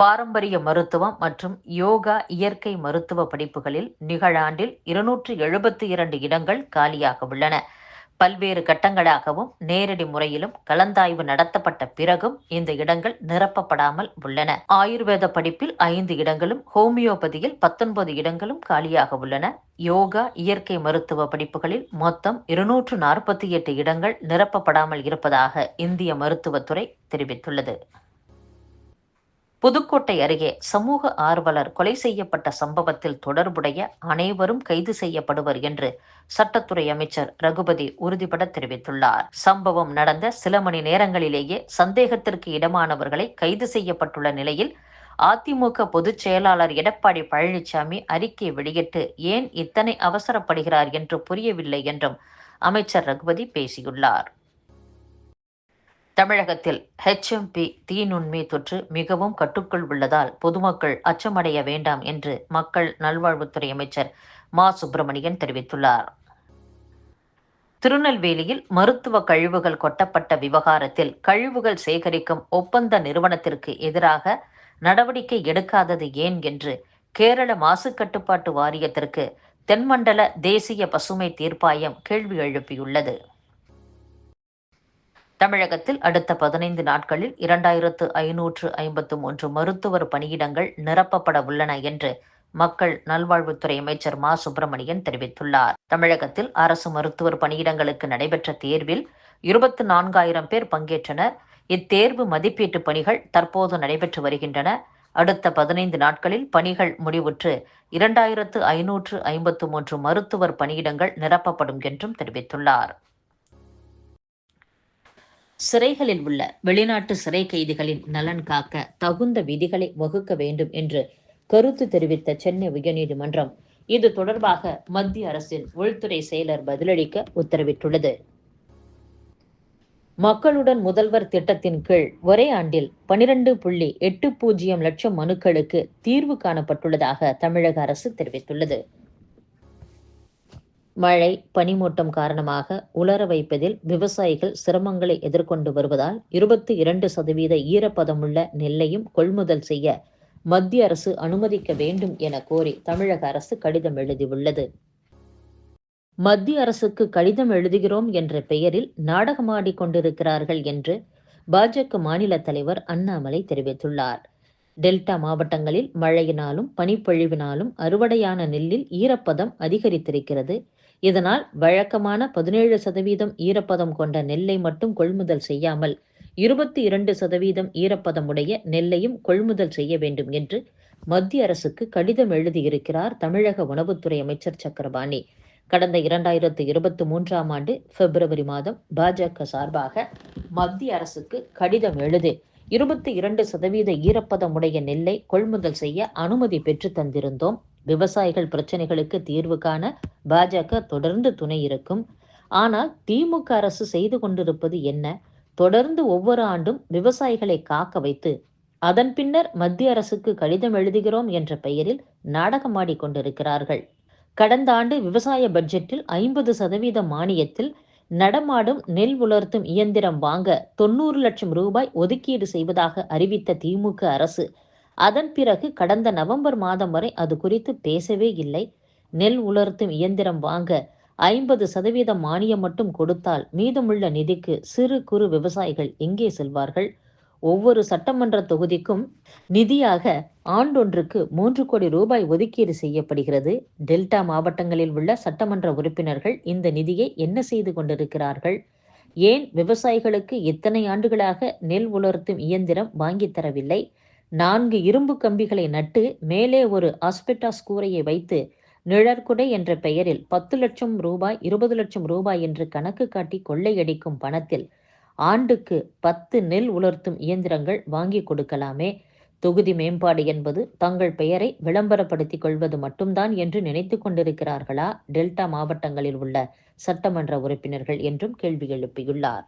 பாரம்பரிய மருத்துவம் மற்றும் யோகா இயற்கை மருத்துவ படிப்புகளில் நிகழாண்டில் இருநூற்று எழுபத்தி இரண்டு இடங்கள் காலியாக உள்ளன. பல்வேறு கட்டங்களாகவும் நேரடி முறையிலும் கலந்தாய்வு நடத்தப்பட்ட பிறகும் இந்த இடங்கள் நிரப்பப்படாமல் உள்ளன. ஆயுர்வேத படிப்பில் ஐந்து இடங்களும் ஹோமியோபதியில் பத்தொன்பது இடங்களும் காலியாக உள்ளன. யோகா இயற்கை மருத்துவ படிப்புகளில் மொத்தம் இருநூற்று நாற்பத்தி எட்டு இடங்கள் நிரப்பப்படாமல் இருப்பதாக இந்திய மருத்துவத்துறை தெரிவித்துள்ளது. புதுக்கோட்டை அருகே சமூக ஆர்வலர் கொலை செய்யப்பட்ட சம்பவத்தில் தொடர்புடைய அனைவரும் கைது செய்யப்படுவர் என்று சட்டத்துறை அமைச்சர் ரகுபதி உறுதிபட தெரிவித்துள்ளார். சம்பவம் நடந்த சில மணி நேரங்களிலேயே சந்தேகத்திற்கு இடமானவர்களை கைது செய்யப்பட்டுள்ள நிலையில் அதிமுக பொதுச் செயலாளர் எடப்பாடி பழனிசாமி அறிக்கை வெளியிட்டு ஏன் இத்தனை அவசரப்படுகிறார் என்று புரியவில்லை என்றும் அமைச்சர் ரகுபதி பேசியுள்ளார். தமிழகத்தில் ஹெச்எம்பி தீநுண்மை தொற்று மிகவும் கட்டுக்குள் உள்ளதால் பொதுமக்கள் அச்சமடைய வேண்டாம் என்று மக்கள் நல்வாழ்வுத்துறை அமைச்சர் மா. சுப்பிரமணியன் தெரிவித்துள்ளார். திருநெல்வேலியில் மருத்துவ கழிவுகள் கொட்டப்பட்ட விவகாரத்தில் கழிவுகள் சேகரிக்கும் ஒப்பந்த நிறுவனத்திற்கு எதிராக நடவடிக்கை எடுக்காதது ஏன் என்று கேரள மாசு கட்டுப்பாட்டு வாரியத்திற்கு தென்மண்டல தேசிய பசுமை தீர்ப்பாயம் கேள்வி எழுப்பியுள்ளது. தமிழகத்தில் அடுத்த பதினைந்து நாட்களில் இரண்டாயிரத்து ஐநூற்று ஐம்பத்து மூன்று மருத்துவர் பணியிடங்கள் நிரப்பப்பட உள்ளன என்று மக்கள் நல்வாழ்வுத்துறை அமைச்சர் மா. சுப்பிரமணியன் தெரிவித்துள்ளார். தமிழகத்தில் அரசு மருத்துவர் பணியிடங்களுக்கு நடைபெற்ற தேர்வில் இருபத்தி நான்காயிரம் பேர் பங்கேற்றனர். இத்தேர்வு மதிப்பீட்டு பணிகள் தற்போது நடைபெற்று வருகின்றன. அடுத்த பதினைந்து நாட்களில் பணிகள் முடிவுற்று இரண்டாயிரத்து ஐநூற்று ஐம்பத்து மூன்று மருத்துவர் பணியிடங்கள் நிரப்பப்படும் என்றும் தெரிவித்துள்ளார். சிறைகளில் உள்ள வெளிநாட்டு சிறை கைதிகளின் நலன் காக்க தகுந்த விதிகளை வகுக்க வேண்டும் என்று கருத்து தெரிவித்த சென்னை உயர்நீதிமன்றம் இது தொடர்பாக மத்திய அரசின் உள்துறை செயலர் பதிலளிக்க உத்தரவிட்டுள்ளது. மக்களுடன் முதல்வர் திட்டத்தின் கீழ் ஒரே ஆண்டில் பனிரெண்டு புள்ளி எட்டு பூஜ்ஜியம் லட்சம் மனுக்களுக்கு தீர்வு காணப்பட்டுள்ளதாக தமிழக அரசு தெரிவித்துள்ளது. மழை பனிமூட்டம் காரணமாக உலர வைப்பதில் விவசாயிகள் சிரமங்களை எதிர்கொண்டு வருவதால் இருபத்தி இரண்டு சதவீத ஈரப்பதமுள்ள நெல்லையும் கொள்முதல் செய்ய மத்திய அரசு அனுமதிக்க வேண்டும் என கோரி தமிழக அரசு கடிதம் எழுதியுள்ளது. மத்திய அரசுக்கு கடிதம் எழுதுகிறோம் என்ற பெயரில் நாடகமாடி கொண்டிருக்கிறார்கள் என்று பாஜக மாநில தலைவர் அண்ணாமலை தெரிவித்துள்ளார். டெல்டா மாவட்டங்களில் மழையினாலும் பனிப்பொழிவினாலும் அறுவடையான நெல்லில் ஈரப்பதம் அதிகரித்திருக்கிறது. இதனால் வழக்கமான பதினேழு சதவீதம் ஈரப்பதம் கொண்ட நெல்லை மட்டும் கொள்முதல் செய்யாமல் இருபத்தி இரண்டு சதவீதம் ஈரப்பதமுடைய நெல்லையும் கொள்முதல் செய்ய வேண்டும் என்று மத்திய அரசுக்கு கடிதம் எழுதியிருக்கிறார் தமிழக உணவுத்துறை அமைச்சர் சக்கரபாணி. கடந்த இரண்டாயிரத்து இருபத்தி மூன்றாம் ஆண்டு பிப்ரவரி மாதம் பாஜக சார்பாக மத்திய அரசுக்கு கடிதம் எழுதி இருபத்தி இரண்டு சதவீத ஈரப்பதமுடைய நெல்லை கொள்முதல் செய்ய அனுமதி பெற்று தந்திருந்தோம். விவசாயிகள் பிரச்சனைகளுக்கு தீர்வு காண பாஜக தொடர்ந்து துணை இருக்கும். ஆனால் திமுக அரசு செய்து கொண்டிருப்பது என்ன? தொடர்ந்து ஒவ்வொரு ஆண்டும் விவசாயிகளை காக்க வைத்து அதன் பின்னர் மத்திய அரசுக்கு கடிதம் எழுதுகிறோம் என்ற பெயரில் நாடகமாடி கொண்டிருக்கிறார்கள். கடந்த ஆண்டு விவசாய பட்ஜெட்டில் ஐம்பது சதவீத மானியத்தில் நடமாடும் நெல் உலர்த்தும் இயந்திரம் வாங்க தொண்ணூறு லட்சம் ரூபாய் ஒதுக்கீடு செய்வதாக அறிவித்த திமுக அரசு அதன் பிறகு கடந்த நவம்பர் மாதம் வரை அது குறித்து பேசவே இல்லை. நெல் உலர்த்தும் இயந்திரம் வாங்க ஐம்பது சதவீத மானியம் மட்டும் கொடுத்தால் மீதமுள்ள நிதிக்கு சிறு குறு விவசாயிகள் எங்கே செல்வார்கள்? ஒவ்வொரு சட்டமன்ற தொகுதிக்கும் நிதியாக ஆண்டொன்றுக்கு மூன்று கோடி ரூபாய் ஒதுக்கீடு செய்யப்படுகிறது. டெல்டா மாவட்டங்களில் உள்ள சட்டமன்ற உறுப்பினர்கள் இந்த நிதியை என்ன செய்து கொண்டிருக்கிறார்கள்? ஏன் விவசாயிகளுக்கு இத்தனை ஆண்டுகளாக நெல் உலர்த்தும் இயந்திரம் வாங்கித் தரவில்லை? நான்கு இரும்பு கம்பிகளை நட்டு மேலே ஒரு ஆஸ்பெட்டாஸ் கூரையை வைத்து நிழற்குடை என்ற பெயரில் பத்து லட்சம் ரூபாய் இருபது லட்சம் ரூபாய் என்று கணக்கு காட்டி கொள்ளையடிக்கும் பணத்தில் ஆண்டுக்கு பத்து நெல் உலர்த்தும் இயந்திரங்கள் வாங்கி கொடுக்கலாமே. தொகுதி மேம்பாடு என்பது தங்கள் பெயரை விளம்பரப்படுத்திக் கொள்வது மட்டும்தான் என்று நினைத்து கொண்டிருக்கிறார்களா? டெல்டா மாவட்டங்களில் உள்ள சட்டமன்ற உறுப்பினர்கள் என்றும் கேள்வி எழுப்பியுள்ளார்.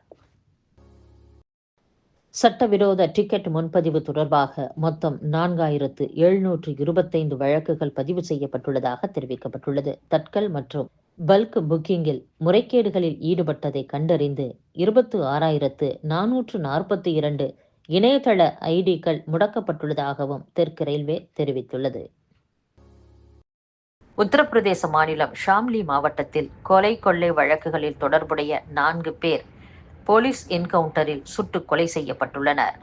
சட்டவிரோத டிக்கெட் முன்பதிவு தொடர்பாக மொத்தம் நான்காயிரத்து எழுநூற்று இருபத்தைந்து வழக்குகள் பதிவு செய்யப்பட்டுள்ளதாக தெரிவிக்கப்பட்டுள்ளது. தட்கல் மற்றும் பல்க் புக்கிங்கில் முறைகேடுகளில் ஈடுபட்டதை கண்டறிந்து இருபத்து ஆறாயிரத்து நானூற்று நாற்பத்தி இரண்டு இணையதள ஐடிக்கள் முடக்கப்பட்டுள்ளதாகவும் தெற்கு ரயில்வே தெரிவித்துள்ளது. உத்தரப்பிரதேச மாநிலம் ஷாம்லி மாவட்டத்தில் கொலை கொள்ளை வழக்குகளில் தொடர்புடைய நான்கு பேர் போலீஸ் என்கவுண்டரில் சுட்டுக் கொலை செய்யப்பட்டுள்ளனர்.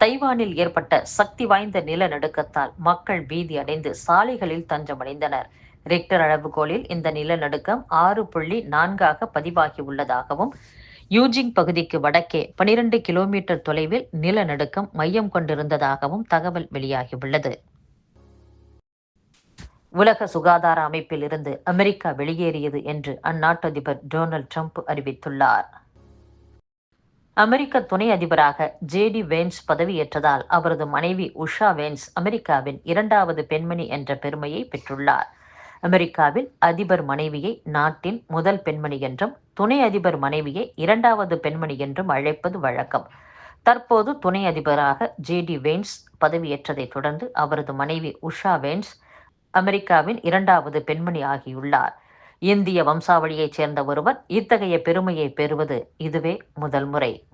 தைவானில் ஏற்பட்ட சக்தி வாய்ந்த நிலநடுக்கத்தால் மக்கள் பீதி அடைந்து சாலைகளில் தஞ்சமடைந்தனர். ரிக்டர் அளவுகோலில் இந்த நிலநடுக்கம் ஆறு புள்ளி நான்காக பதிவாகி உள்ளதாகவும் யூஜிங் பகுதிக்கு வடக்கே பனிரெண்டு கிலோமீட்டர் தொலைவில் நிலநடுக்கம் மையம் கொண்டிருந்ததாகவும் தகவல் வெளியாகியுள்ளது. உலக சுகாதார அமைப்பில் இருந்து அமெரிக்கா வெளியேறியது என்று அந்நாட்டு அதிபர் டொனால்ட் ட்ரம்ப் அறிவித்துள்ளார். அமெரிக்க துணை அதிபராக ஜேடி வேன்ஸ் பதவியேற்றதால் அவரது மனைவி உஷா வேன்ஸ் அமெரிக்காவின் இரண்டாவது பெண்மணி என்ற பெருமையை பெற்றுள்ளார். அமெரிக்காவில் அதிபர் மனைவியை நாட்டின் முதல் பெண்மணி என்றும் துணை அதிபர் மனைவியை இரண்டாவது பெண்மணி என்றும் அழைப்பது வழக்கம். தற்போது துணை அதிபராக ஜேடி வேன்ஸ் பதவியேற்றதைத் தொடர்ந்து அவரது மனைவி உஷா வேன்ஸ் அமெரிக்காவின் இரண்டாவது பெண்மணி ஆகியுள்ளார். இந்திய வம்சாவளியைச் சேர்ந்த ஒருவர் இத்தகைய பெருமையை பெறுவது இதுவே முதல் முறை.